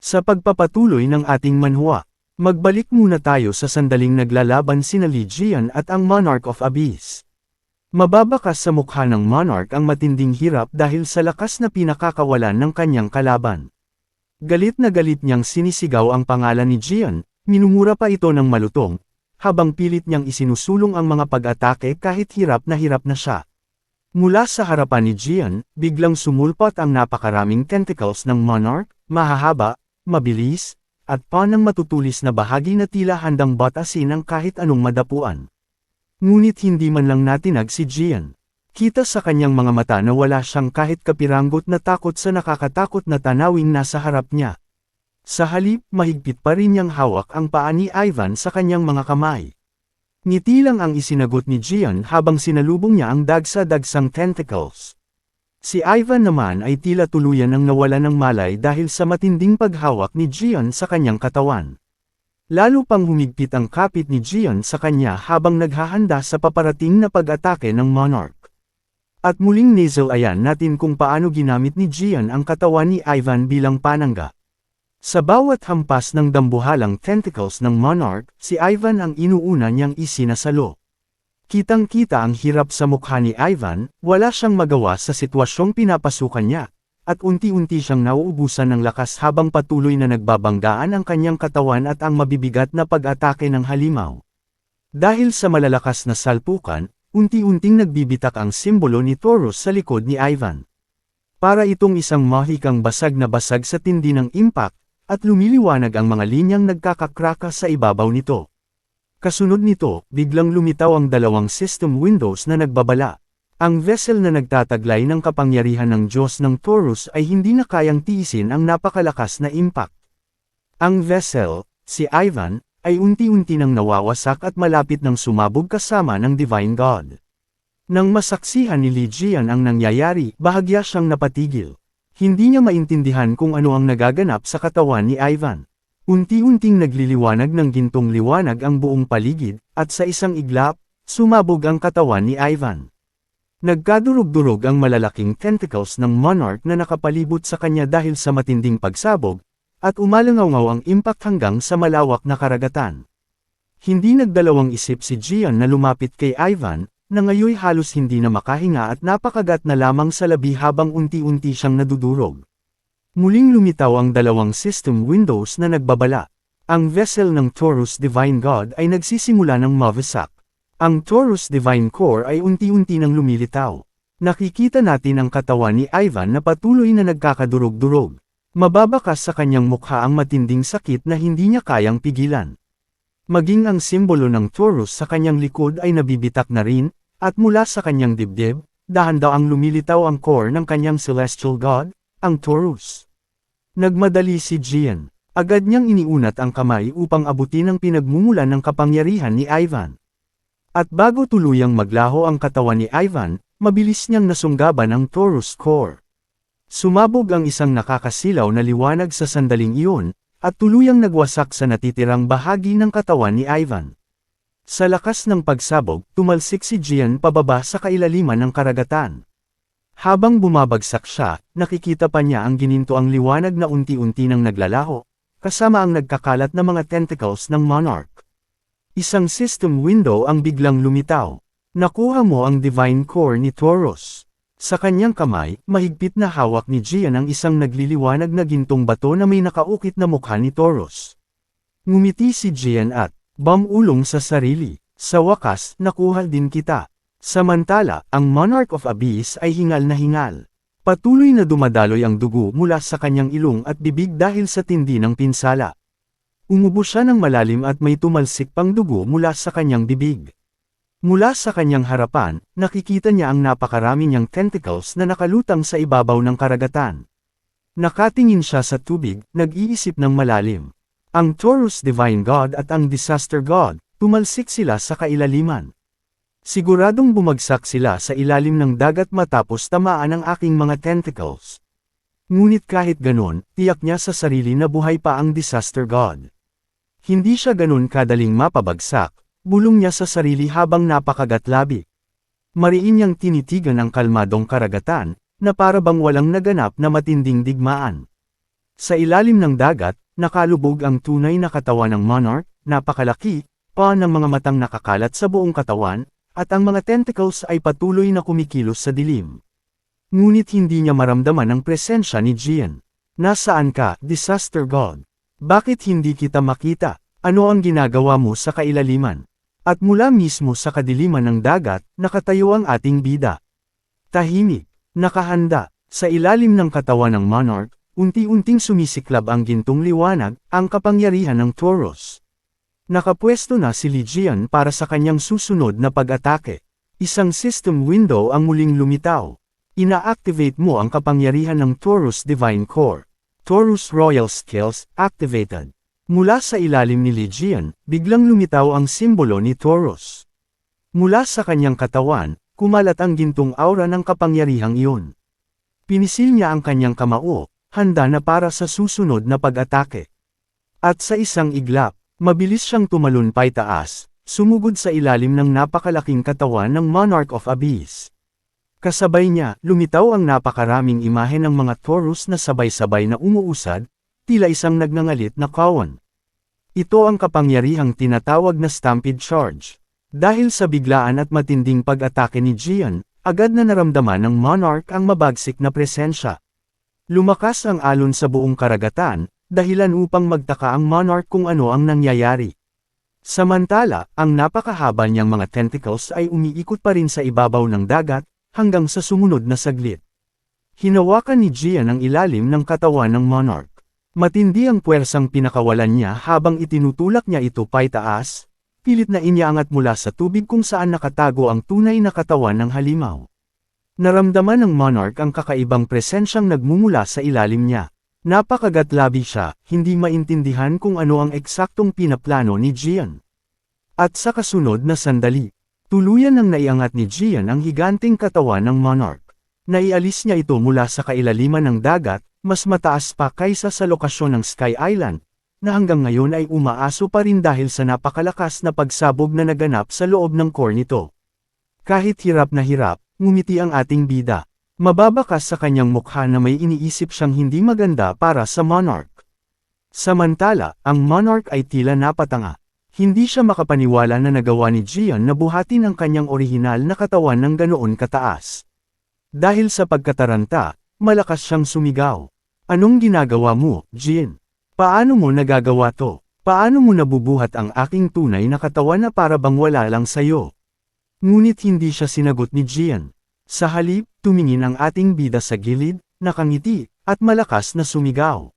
Sa pagpapatuloy ng ating manhwa, magbalik muna tayo sa sandaling naglalaban sina Ligian at ang Monarch of Abyss. Mababakas sa mukha ng Monarch ang matinding hirap dahil sa lakas na pinakakawalan ng kanyang kalaban. Galit na galit niyang sinisigaw ang pangalan ni Gian, minumura pa ito ng malutong, habang pilit niyang isinusulong ang mga pag-atake kahit hirap na hirap na siya. Mula sa harapan ni Gian, biglang sumulpot ang napakaraming tentacles ng Monarch, mahahaba, mabilis, at panang matutulis na bahagi na tila handang batasin ang kahit anong madapuan. Ngunit hindi man lang natinag si Gian. Kita sa kanyang mga mata na wala siyang kahit kapiranggot na takot sa nakakatakot na tanawing nasa harap niya. Sa halip, mahigpit pa rin niyang hawak ang paa ni Ivan sa kanyang mga kamay. Ngiti lang ang isinagot ni Gian habang sinalubong niya ang dagsa-dagsang tentacles. Si Ivan naman ay tila tuluyan ang nawala ng malay dahil sa matinding paghawak ni Gian sa kanyang katawan. Lalo pang humigpit ang kapit ni Gian sa kanya habang naghahanda sa paparating na pag-atake ng Monarch. At muling nasal-ayan natin kung paano ginamit ni Gian ang katawan ni Ivan bilang panangga. Sa bawat hampas ng dambuhalang tentacles ng Monarch, si Ivan ang inuuna niyang isinasalo. Kitang-kita ang hirap sa mukha ni Ivan, wala siyang magawa sa sitwasyong pinapasukan niya, at unti-unti siyang nauubusan ng lakas habang patuloy na nagbabanggaan ang kanyang katawan at ang mabibigat na pag-atake ng halimaw. Dahil sa malalakas na salpukan, unti-unting nagbibitak ang simbolo ni Taurus sa likod ni Ivan. Para itong isang mahikang basag na basag sa tindi ng impact, at lumiliwanag ang mga linyang nagkakakraka sa ibabaw nito. Kasunod nito, biglang lumitaw ang dalawang system windows na nagbabala. Ang vessel na nagtataglay ng kapangyarihan ng Diyos ng Taurus ay hindi na kayang tiisin ang napakalakas na impact. Ang vessel, si Ivan, ay unti-unti nang nawawasak at malapit ng sumabog kasama ng Divine God. Nang masaksihan ni Ligian ang nangyayari, bahagya siyang napatigil. Hindi niya maintindihan kung ano ang nagaganap sa katawan ni Ivan. Unti-unting nagliliwanag ng gintong liwanag ang buong paligid, at sa isang iglap, sumabog ang katawan ni Ivan. Nagkadurog-durog ang malalaking tentacles ng monarch na nakapalibot sa kanya dahil sa matinding pagsabog, at umalangaw ang impact hanggang sa malawak na karagatan. Hindi nagdalawang isip si Gian na lumapit kay Ivan, na ngayoy halos hindi na makahinga at napakagat na lamang sa labi habang unti-unti siyang nadudurog. Muling lumitaw ang dalawang system windows na nagbabala. Ang vessel ng Taurus Divine God ay nagsisimula ng mawasak. Ang Taurus Divine Core ay unti-unti nang lumilitaw. Nakikita natin ang katawan ni Ivan na patuloy na nagkakadurog-durog. Mababakas sa kanyang mukha ang matinding sakit na hindi niya kayang pigilan. Maging ang simbolo ng Taurus sa kanyang likod ay nabibitak na rin, at mula sa kanyang dibdib, dahan daw ang lumilitaw ang core ng kanyang celestial god, ang Taurus. Nagmadali si Gian. Agad niyang iniunat ang kamay upang abutin ang pinagmumulan ng kapangyarihan ni Ivan. At bago tuluyang maglaho ang katawan ni Ivan, mabilis niyang nasunggaban ang Taurus core. Sumabog ang isang nakakasilaw na liwanag sa sandaling iyon, at tuluyang nagwasak sa natitirang bahagi ng katawan ni Ivan. Sa lakas ng pagsabog, tumalsik si Gian pababa sa kailaliman ng karagatan. Habang bumabagsak siya, nakikita pa niya ang gininto ang liwanag na unti-unti nang naglalaho, kasama ang nagkakalat na mga tentacles ng monarch. Isang system window ang biglang lumitaw. Nakuha mo ang divine core ni Taurus. Sa kanyang kamay, mahigpit na hawak ni Gian ang isang nagliliwanag na gintong bato na may nakaukit na mukha ni Taurus. Ngumiti si Gian at, bamulong sa sarili, sa wakas, nakuha din kita. Samantala, ang Monarch of Abyss ay hingal na hingal. Patuloy na dumadaloy ang dugo mula sa kanyang ilong at bibig dahil sa tindi ng pinsala. Umubo siya ng malalim at may tumalsik pang dugo mula sa kanyang bibig. Mula sa kanyang harapan, nakikita niya ang napakarami niyang tentacles na nakalutang sa ibabaw ng karagatan. Nakatingin siya sa tubig, nag-iisip ng malalim. Ang Taurus Divine God at ang Disaster God, tumalsik sila sa kailaliman. Siguradong bumagsak sila sa ilalim ng dagat matapos tamaan ang aking mga tentacles. Ngunit kahit ganon, tiyak niya sa sarili na buhay pa ang Disaster God. Hindi siya ganun kadaling mapabagsak, bulong niya sa sarili habang napakagatlabi. Mariin niyang tinitigan ang kalmadong karagatan, na para bang walang naganap na matinding digmaan. Sa ilalim ng dagat, nakalubog ang tunay na katawan ng monarch, napakalaki, pa ng mga matang nakakalat sa buong katawan, at ang mga tentacles ay patuloy na kumikilos sa dilim. Ngunit hindi niya maramdaman ang presensya ni Jian. Nasaan ka, disaster god? Bakit hindi kita makita? Ano ang ginagawa mo sa kailaliman? At mula mismo sa kadiliman ng dagat, nakatayo ang ating bida. Tahimik, nakahanda, sa ilalim ng katawan ng monarch, unti-unting sumisiklab ang gintong liwanag, ang kapangyarihan ng Taurus. Nakapwesto na si Lijian para sa kanyang susunod na pag-atake. Isang system window ang muling lumitaw. Ina-activate mo ang kapangyarihan ng Taurus Divine Core. Taurus Royal Skills, activated. Mula sa ilalim ni Lijian, biglang lumitaw ang simbolo ni Taurus. Mula sa kanyang katawan, kumalat ang gintong aura ng kapangyarihang iyon. Pinisil niya ang kanyang kamao, handa na para sa susunod na pag-atake. At sa isang iglap, mabilis siyang tumalon taas, sumugod sa ilalim ng napakalaking katawan ng Monarch of Abyss. Kasabay niya, lumitaw ang napakaraming imahe ng mga Taurus na sabay-sabay na umuusad, tila isang nagngangalit na kawan. Ito ang kapangyarihang tinatawag na Stampede Charge. Dahil sa biglaan at matinding pag-atake ni Jian, agad na naramdaman ng Monarch ang mabagsik na presensya. Lumakas ang alon sa buong karagatan, dahilan upang magtaka ang Monarch kung ano ang nangyayari. Samantala, ang napakahaba niyang mga tentacles ay umiikot pa rin sa ibabaw ng dagat, hanggang sa sumunod na saglit. Hinawakan ni Jian ang ilalim ng katawan ng Monarch. Matindi ang puwersang pinakawalan niya habang itinutulak niya ito paitaas, pilit na inyaangat mula sa tubig kung saan nakatago ang tunay na katawan ng halimaw. Naramdaman ng monarch ang kakaibang presensyang nagmumula sa ilalim niya. Napakagatlabi siya, hindi maintindihan kung ano ang eksaktong pinaplano ni Jian. At sa kasunod na sandali, tuluyan nang naiangat ni Jian ang higanting katawan ng monarch. Naialis niya ito mula sa kailaliman ng dagat, mas mataas pa kaysa sa lokasyon ng Sky Island, na hanggang ngayon ay umaaso pa rin dahil sa napakalakas na pagsabog na naganap sa loob ng core nito. Kahit hirap na hirap, ngumiti ang ating bida. Mababakas sa kanyang mukha na may iniisip siyang hindi maganda para sa monarch. Samantala, ang monarch ay tila napatanga. Hindi siya makapaniwala na nagawa ni Jian na buhatin ang kanyang orihinal na katawan ng ganoon kataas. Dahil sa pagkataranta, Malakas siyang sumigaw. Anong ginagawa mo, Jin? Paano mo nagagawa to? Paano mo nabubuhat ang aking tunay na katawan na para bang wala lang sayo? Ngunit hindi siya sinagot ni Jian. Sa halip, tumingin ang ating bida sa gilid, nakangiti, at malakas na sumigaw.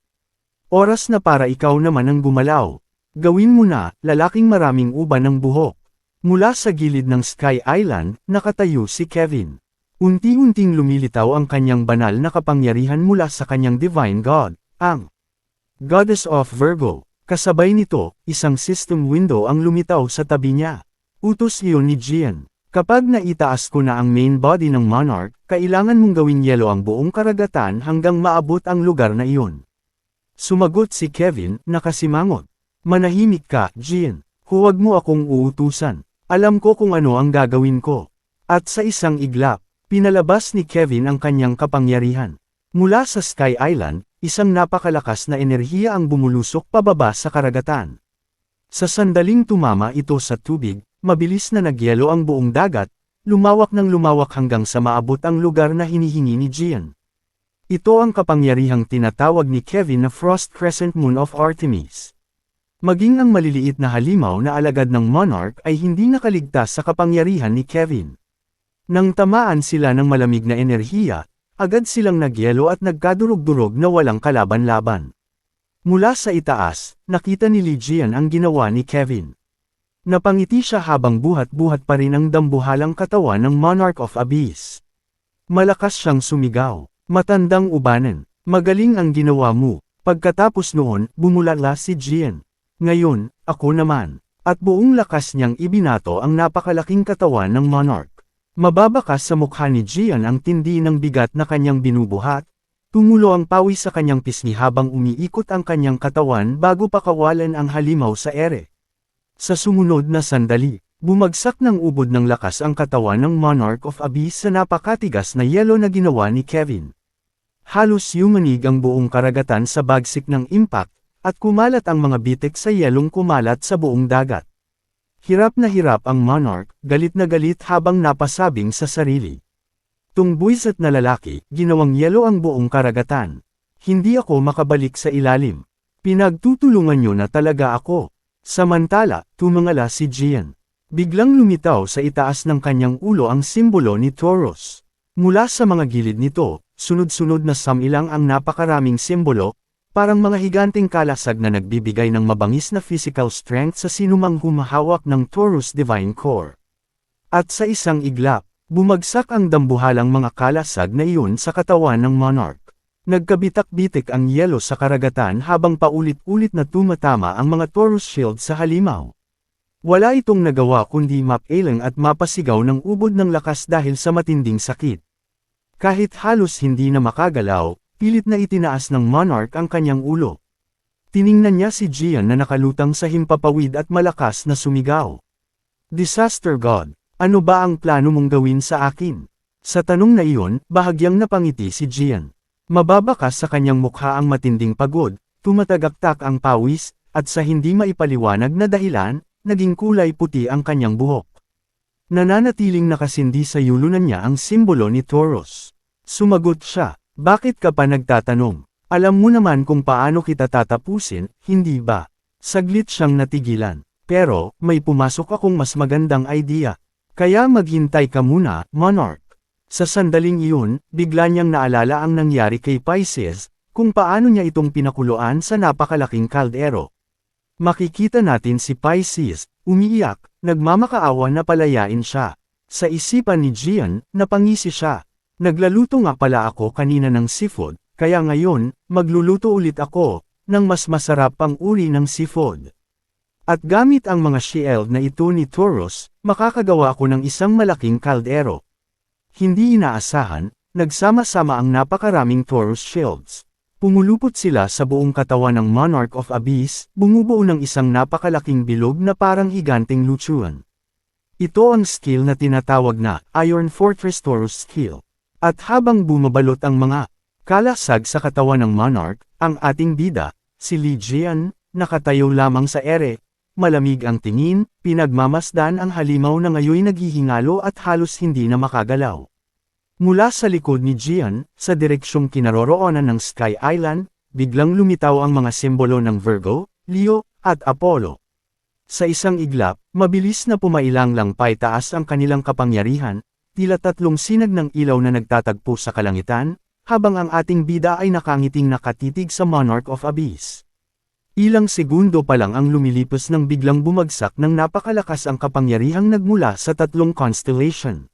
Oras na para ikaw naman ang gumalaw. Gawin mo na, lalaking maraming uban ng buhok. Mula sa gilid ng Sky Island, nakatayo si Kevin. Unti-unting lumilitaw ang kanyang banal na kapangyarihan mula sa kanyang divine god, ang Goddess of Virgo. Kasabay nito, isang system window ang lumitaw sa tabi niya. Utos iyon ni Jian. Kapag naitaas ko na ang main body ng monarch, kailangan mong gawin yelo ang buong karagatan hanggang maabot ang lugar na iyon. Sumagot si Kevin, nakasimangot. Manahimik ka, Jian. Huwag mo akong uutusan. Alam ko kung ano ang gagawin ko. At sa isang iglap, Pinalabas ni Kevin ang kanyang kapangyarihan. Mula sa Sky Island, isang napakalakas na enerhiya ang bumulusok pababa sa karagatan. Sa sandaling tumama ito sa tubig, mabilis na nagyelo ang buong dagat, lumawak ng lumawak hanggang sa maabot ang lugar na hinihingi ni Gian. Ito ang kapangyarihang tinatawag ni Kevin na Frost Crescent Moon of Artemis. Maging ang maliliit na halimaw na alagad ng monarch ay hindi nakaligtas sa kapangyarihan ni Kevin. Nang tamaan sila ng malamig na enerhiya, agad silang nagyelo at nagkadurog-durog na walang kalaban-laban. Mula sa itaas, nakita ni Lijian ang ginawa ni Kevin. Napangiti siya habang buhat-buhat pa rin ang dambuhalang katawan ng Monarch of Abyss. Malakas siyang sumigaw. Matandang ubanan. Magaling ang ginawa mo. Pagkatapos noon, bumulala si Jian. Ngayon, ako naman. At buong lakas niyang ibinato ang napakalaking katawan ng Monarch. Mababakas sa mukha ni Jian ang tindi ng bigat na kanyang binubuhat, tumulo ang pawis sa kanyang pisngi habang umiikot ang kanyang katawan bago pakawalan ang halimaw sa ere. Sa sumunod na sandali, bumagsak ng ubod ng lakas ang katawan ng Monarch of Abyss sa napakatigas na yelo na ginawa ni Kevin. Halos yumanig ang buong karagatan sa bagsik ng impact, at kumalat ang mga bitik sa yelong kumalat sa buong dagat. Hirap na hirap ang monarch, galit na galit habang napasabing sa sarili. Tungbuisat na lalaki, ginawang yelo ang buong karagatan. Hindi ako makabalik sa ilalim. Pinagtutulungan nyo na talaga ako. Samantala, tumangala si Gian. Biglang lumitaw sa itaas ng kanyang ulo ang simbolo ni Taurus. Mula sa mga gilid nito, sunod-sunod na samilang ang napakaraming simbolo, parang mga higanting kalasag na nagbibigay ng mabangis na physical strength sa sinumang humahawak ng Taurus Divine Core. At sa isang iglap, bumagsak ang dambuhalang mga kalasag na iyon sa katawan ng monarch. Nagkabitak-bitik ang yelo sa karagatan habang paulit-ulit na tumatama ang mga Taurus shield sa halimaw. Wala itong nagawa kundi mapilang at mapasigaw ng ubod ng lakas dahil sa matinding sakit. Kahit halos hindi na makagalaw, pilit na itinaas ng monarch ang kanyang ulo. Tiningnan niya si Gian na nakalutang sa himpapawid at malakas na sumigaw. Disaster God, ano ba ang plano mong gawin sa akin? Sa tanong na iyon, bahagyang napangiti si Gian. Mababakas sa kanyang mukha ang matinding pagod, tumatagaktak ang pawis, at sa hindi maipaliwanag na dahilan, naging kulay puti ang kanyang buhok. Nananatiling nakasindi sa yulunan niya ang simbolo ni Taurus. Sumagot siya, bakit ka pa nagtatanong? Alam mo naman kung paano kita tatapusin, hindi ba? Saglit siyang natigilan. Pero, may pumasok akong mas magandang idea. Kaya maghintay ka muna, Monarch. Sa sandaling iyon, bigla niyang naalala ang nangyari kay Pisces, kung paano niya itong pinakuluan sa napakalaking kaldero. Makikita natin si Pisces, umiiyak, nagmamakaawa na palayain siya. Sa isipan ni Gian, napangisi siya. Naglaluto nga pala ako kanina ng seafood, kaya ngayon, magluluto ulit ako, ng mas masarap pang uri ng seafood. At gamit ang mga shield na ito ni Taurus, makakagawa ako ng isang malaking kaldero. Hindi inaasahan, nagsama-sama ang napakaraming Taurus shields. Pumulupot sila sa buong katawan ng Monarch of Abyss, bumubuo ng isang napakalaking bilog na parang higanting lutuan. Ito ang skill na tinatawag na Iron Fortress Taurus skill. At habang bumabalot ang mga kalasag sa katawan ng Monarch, ang ating bida, si Lijian, nakatayo lamang sa ere, malamig ang tingin, pinagmamasdan ang halimaw na ngayoy naghihingalo at halos hindi na makagalaw. Mula sa likod ni Gian, sa direksyong kinaroroonan ng Sky Island, biglang lumitaw ang mga simbolo ng Virgo, Leo, at Apollo. Sa isang iglap, mabilis na pumailang lang paitaas ang kanilang kapangyarihan, tila tatlong sinag ng ilaw na nagtatagpo sa kalangitan, habang ang ating bida ay nakangiting nakatitig sa Monarch of Abyss. Ilang segundo pa lang ang lumilipas nang biglang bumagsak ng napakalakas ang kapangyarihang nagmula sa tatlong constellation.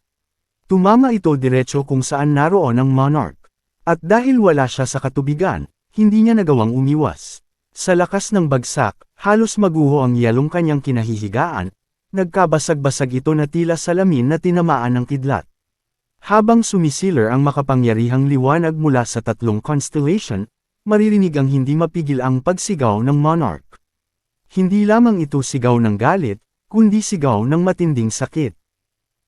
Tumama ito diretso kung saan naroon ang monarch. At dahil wala siya sa katubigan, hindi niya nagawang umiwas. Sa lakas ng bagsak, halos maguho ang yelong kanyang kinahihigaan, nagkabasag-basag ito na tila salamin na tinamaan ng kidlat. Habang sumisiler ang makapangyarihang liwanag mula sa tatlong constellation, maririnig ang hindi mapigil ang pagsigaw ng monarch. Hindi lamang ito sigaw ng galit, kundi sigaw ng matinding sakit.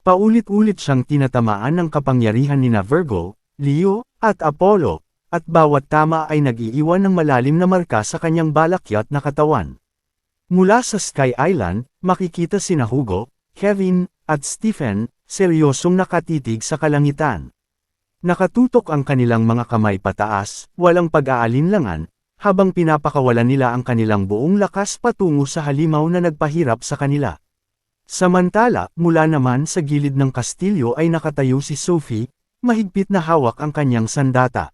Paulit-ulit siyang tinatamaan ng kapangyarihan ni na Virgo, Leo, at Apollo, at bawat tama ay nag-iiwan ng malalim na marka sa kanyang balakyat na katawan. Mula sa Sky Island, makikita sina Hugo, Kevin, at Stephen, seryosong nakatitig sa kalangitan. Nakatutok ang kanilang mga kamay pataas, walang pag-aalinlangan, habang pinapakawalan nila ang kanilang buong lakas patungo sa halimaw na nagpahirap sa kanila. Samantala, mula naman sa gilid ng kastilyo ay nakatayo si Sophie, mahigpit na hawak ang kanyang sandata.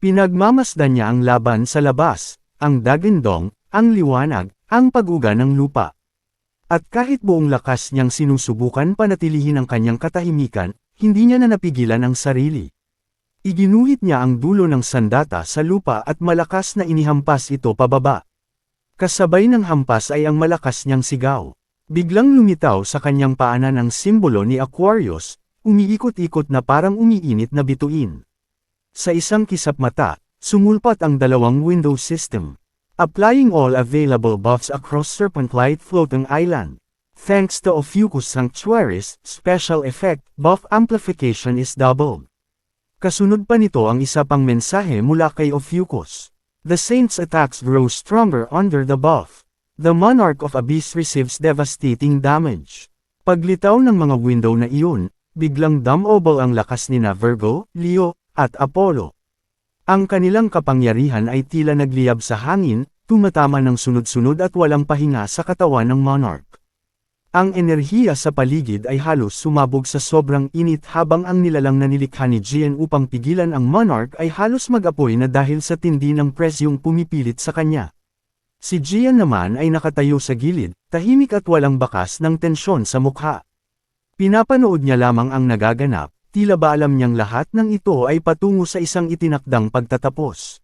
Pinagmamasdan niya ang laban sa labas, ang dagandong, ang liwanag, ang paguga ng lupa. At kahit buong lakas niyang sinusubukan panatilihin ang kanyang katahimikan, hindi niya na napigilan ang sarili. Iginuhit niya ang dulo ng sandata sa lupa at malakas na inihampas ito pababa. Kasabay ng hampas ay ang malakas niyang sigaw. Biglang lumitaw sa kanyang paanan ang simbolo ni Aquarius, umiikot-ikot na parang umiinit na bituin. Sa isang kisap mata, sumulpat ang dalawang window system. Applying all available buffs across Serpent Light Floating Island. Thanks to Ophiuchus Sanctuaries, special effect, buff amplification is doubled. Kasunod pa nito ang isa pang mensahe mula kay Ophiuchus. The saints' attacks grow stronger under the buff. The monarch of Abyss receives devastating damage. Paglitaw ng mga window na iyon, biglang dumobol ang lakas ni na Virgo, Leo, at Apollo. Ang kanilang kapangyarihan ay tila nagliyab sa hangin, tumatama ng sunod-sunod at walang pahinga sa katawan ng monarch. Ang enerhiya sa paligid ay halos sumabog sa sobrang init habang ang nilalang na nilikha ni Jian upang pigilan ang monarch ay halos mag-apoy na dahil sa tindi ng presyong pumipilit sa kanya. Si Jian naman ay nakatayo sa gilid, tahimik at walang bakas ng tensyon sa mukha. Pinapanood niya lamang ang nagaganap, tila ba alam niyang lahat ng ito ay patungo sa isang itinakdang pagtatapos.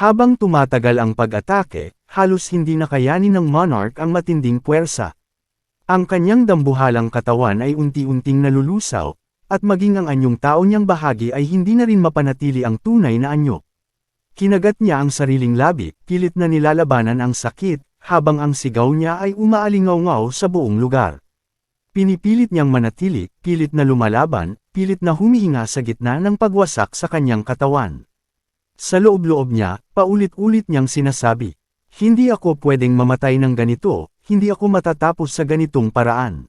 Habang tumatagal ang pag-atake, halos hindi nakayanin ng monarch ang matinding puwersa. Ang kanyang dambuhalang katawan ay unti-unting nalulusaw, at maging ang anyong tao niyang bahagi ay hindi na rin mapanatili ang tunay na anyo. Kinagat niya ang sariling labi, pilit na nilalabanan ang sakit, habang ang sigaw niya ay umaalingaw-ngaw sa buong lugar. Pinipilit niyang manatili, pilit na lumalaban, pilit na humihinga sa gitna ng pagwasak sa kanyang katawan. Sa loob-loob niya, paulit-ulit niyang sinasabi, Hindi ako pwedeng mamatay ng ganito, hindi ako matatapos sa ganitong paraan.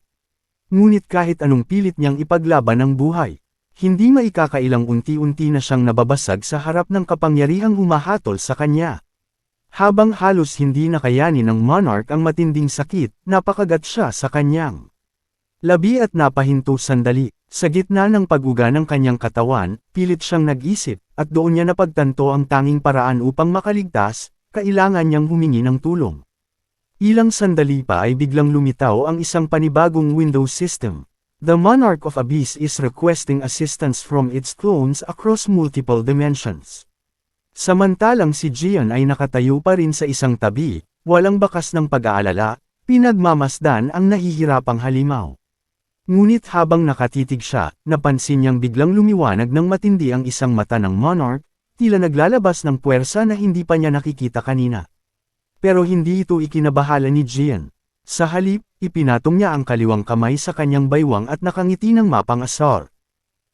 Ngunit kahit anong pilit niyang ipaglaban ang buhay, hindi maikakailang unti-unti na siyang nababasag sa harap ng kapangyarihang humahatol sa kanya. Habang halos hindi nakayanin ng monarch ang matinding sakit, napakagat siya sa kanyang labi at napahinto sandali. Sa gitna ng pag-uga ng kanyang katawan, pilit siyang nag-isip, at doon niya napagtanto ang tanging paraan upang makaligtas, kailangan niyang humingi ng tulong. Ilang sandali pa ay biglang lumitaw ang isang panibagong Windows system. The Monarch of Abyss is requesting assistance from its clones across multiple dimensions. Samantalang si Gian ay nakatayo pa rin sa isang tabi, walang bakas ng pag-aalala, pinagmamasdan ang nahihirapang halimaw. Ngunit habang nakatitig siya, napansin niyang biglang lumiwanag ng matindi ang isang mata ng monarch, tila naglalabas ng puwersa na hindi pa niya nakikita kanina. Pero hindi ito ikinabahala ni Jian. Sa halip, ipinatong niya ang kaliwang kamay sa kanyang baywang at nakangiti ng mapang asar.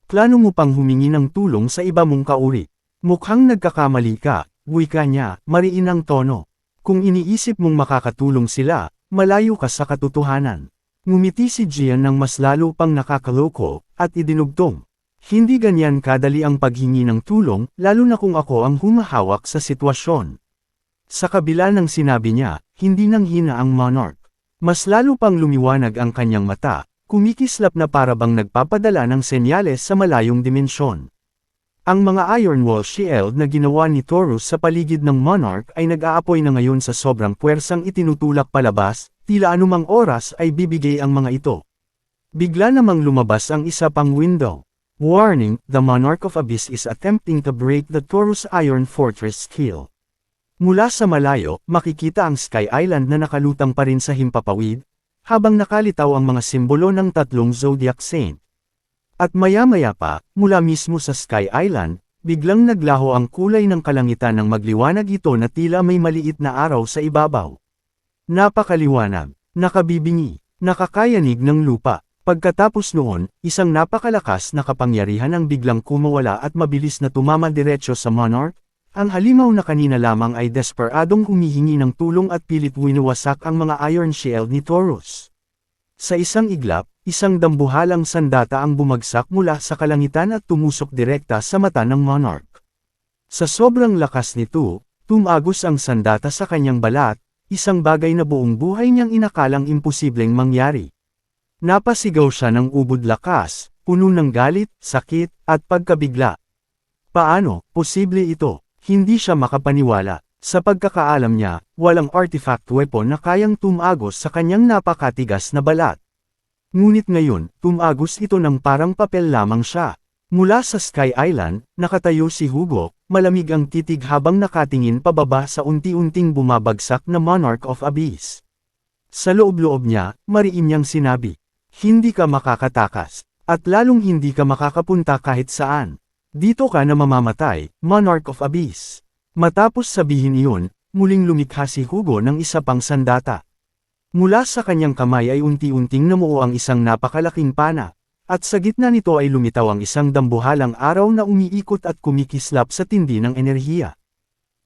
Plano mo pang humingi ng tulong sa iba mong kauri. Mukhang nagkakamali ka, wika niya, mariin ang tono. Kung iniisip mong makakatulong sila, malayo ka sa katotohanan. Ngumiti si Jian ng mas lalo pang nakakaloko, at idinugtong. Hindi ganyan kadali ang paghingi ng tulong, lalo na kung ako ang humahawak sa sitwasyon. Sa kabila ng sinabi niya, hindi nang hina ang monarch. Mas lalo pang lumiwanag ang kanyang mata, kumikislap na parabang nagpapadala ng senyales sa malayong dimensyon. Ang mga Iron Wall Shield na ginawa ni Taurus sa paligid ng Monarch ay nag-aapoy na ngayon sa sobrang puwersang itinutulak palabas, tila anumang oras ay bibigay ang mga ito. Bigla namang lumabas ang isa pang window. Warning, the Monarch of Abyss is attempting to break the Taurus Iron Fortress skill. Mula sa malayo, makikita ang Sky Island na nakalutang pa rin sa himpapawid, habang nakalitaw ang mga simbolo ng tatlong zodiac saint. At maya-maya pa, mula mismo sa Sky Island, biglang naglaho ang kulay ng kalangitan ng magliwanag ito na tila may maliit na araw sa ibabaw. Napakaliwanag, nakabibingi, nakakayanig ng lupa. Pagkatapos noon, isang napakalakas na kapangyarihan ang biglang kumawala at mabilis na tumama diretsyo sa monarch, ang halimaw na kanina lamang ay desperadong humihingi ng tulong at pilit winuwasak ang mga iron shield ni Taurus. Sa isang iglap, isang dambuhalang sandata ang bumagsak mula sa kalangitan at tumusok direkta sa mata ng monarch. Sa sobrang lakas nito, tumagos ang sandata sa kanyang balat, isang bagay na buong buhay niyang inakalang imposibleng mangyari. Napasigaw siya ng ubod lakas, puno ng galit, sakit, at pagkabigla. Paano, posible ito? Hindi siya makapaniwala. Sa pagkakaalam niya, walang artifact weapon na kayang tumagos sa kanyang napakatigas na balat. Ngunit ngayon, tumagos ito ng parang papel lamang siya. Mula sa Sky Island, nakatayo si Hugo, malamig ang titig habang nakatingin pababa sa unti-unting bumabagsak na Monarch of Abyss. Sa loob-loob niya, mariin niyang sinabi, Hindi ka makakatakas, at lalong hindi ka makakapunta kahit saan. Dito ka na mamamatay, Monarch of Abyss. Matapos sabihin iyon, muling lumikha si Hugo ng isa pang sandata. Mula sa kanyang kamay ay unti-unting namuo ang isang napakalaking pana, At sa gitna nito ay lumitaw ang isang dambuhalang araw na umiikot at kumikislap sa tindi ng enerhiya.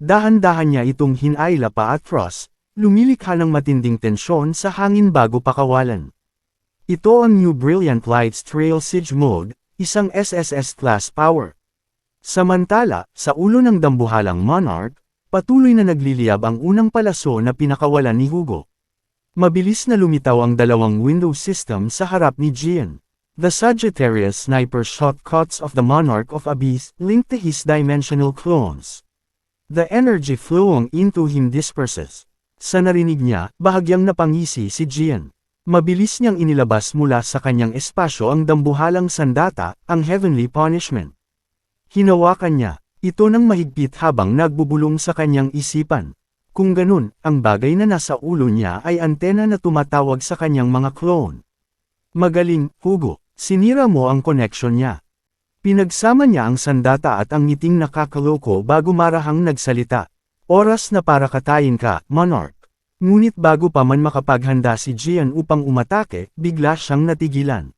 Dahan-dahan niya itong hinayla pa at Frost, lumilikha ng matinding tensyon sa hangin bago pakawalan. Ito ang New Brilliant Lights Trail Siege Mode, isang SSS-class power. Samantala, sa ulo ng dambuhalang Monarch, patuloy na nagliliyab ang unang palaso na pinakawalan ni Hugo. Mabilis na lumitaw ang dalawang window system sa harap ni Gian. The Sagittarius sniper shot cuts of the Monarch of Abyss linked to his dimensional clones. The energy flowing into him disperses. Sa narinig niya, bahagyang napangisi si Gian. Mabilis niyang inilabas mula sa kanyang espasyo ang dambuhalang sandata, ang heavenly punishment. Hinawakan niya, ito ng mahigpit habang nagbubulong sa kanyang isipan. Kung ganun, ang bagay na nasa ulo niya ay antena na tumatawag sa kanyang mga clone. Magaling, Hugo. Sinira mo ang connection niya. Pinagsama niya ang sandata at ang ngiting nakakaloko bago marahang nagsalita. Oras na para katayin ka, Monarch. Ngunit bago pa man makapaghanda si Gian upang umatake, bigla siyang natigilan.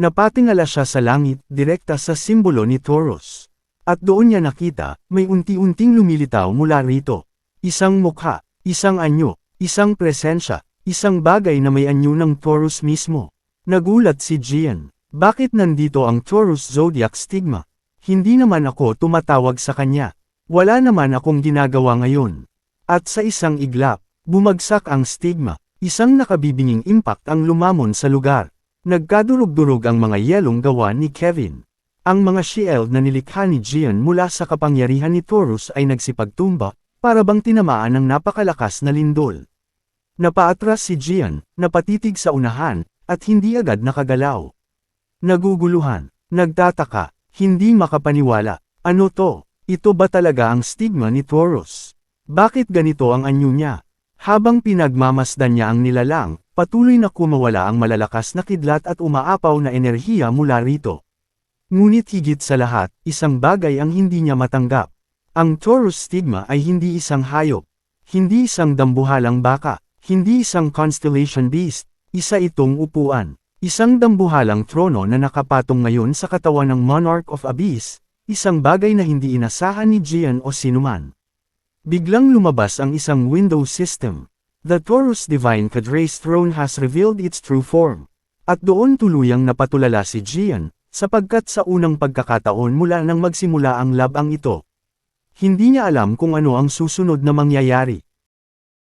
Napatingala siya sa langit, direkta sa simbolo ni Taurus. At doon niya nakita, may unti-unting lumilitaw mula rito. Isang mukha, isang anyo, isang presensya, isang bagay na may anyo ng Taurus mismo. Nagulat si Gian. Bakit nandito ang Taurus Zodiac Stigma? Hindi naman ako tumatawag sa kanya. Wala naman akong ginagawa ngayon. At sa isang iglap, bumagsak ang stigma. Isang nakabibinging impact ang lumamon sa lugar. Nagkadurog-durog ang mga yelong gawa ni Kevin. Ang mga shield na nilikha ni Gian mula sa kapangyarihan ni Taurus ay nagsipagtumba, para bang tinamaan ng napakalakas na lindol. Napaatras si Gian, napatitig sa unahan, at hindi agad nakagalaw. Naguguluhan, nagtataka, hindi makapaniwala, ano to, ito ba talaga ang stigma ni Taurus? Bakit ganito ang anyo niya? Habang pinagmamasdan niya ang nilalang, patuloy na kumawala ang malalakas na kidlat at umaapaw na enerhiya mula rito. Ngunit higit sa lahat, isang bagay ang hindi niya matanggap. Ang Taurus stigma ay hindi isang hayop, hindi isang dambuhalang baka, hindi isang constellation beast, isa itong upuan. Isang dambuhalang trono na nakapatong ngayon sa katawan ng Monarch of Abyss, isang bagay na hindi inasahan ni Gian o sinuman. Biglang lumabas ang isang window system. The Taurus Divine Cadrace Throne has revealed its true form. At doon tuluyang napatulala si Gian, sapagkat sa unang pagkakataon mula nang magsimula ang labang ito. Hindi niya alam kung ano ang susunod na mangyayari.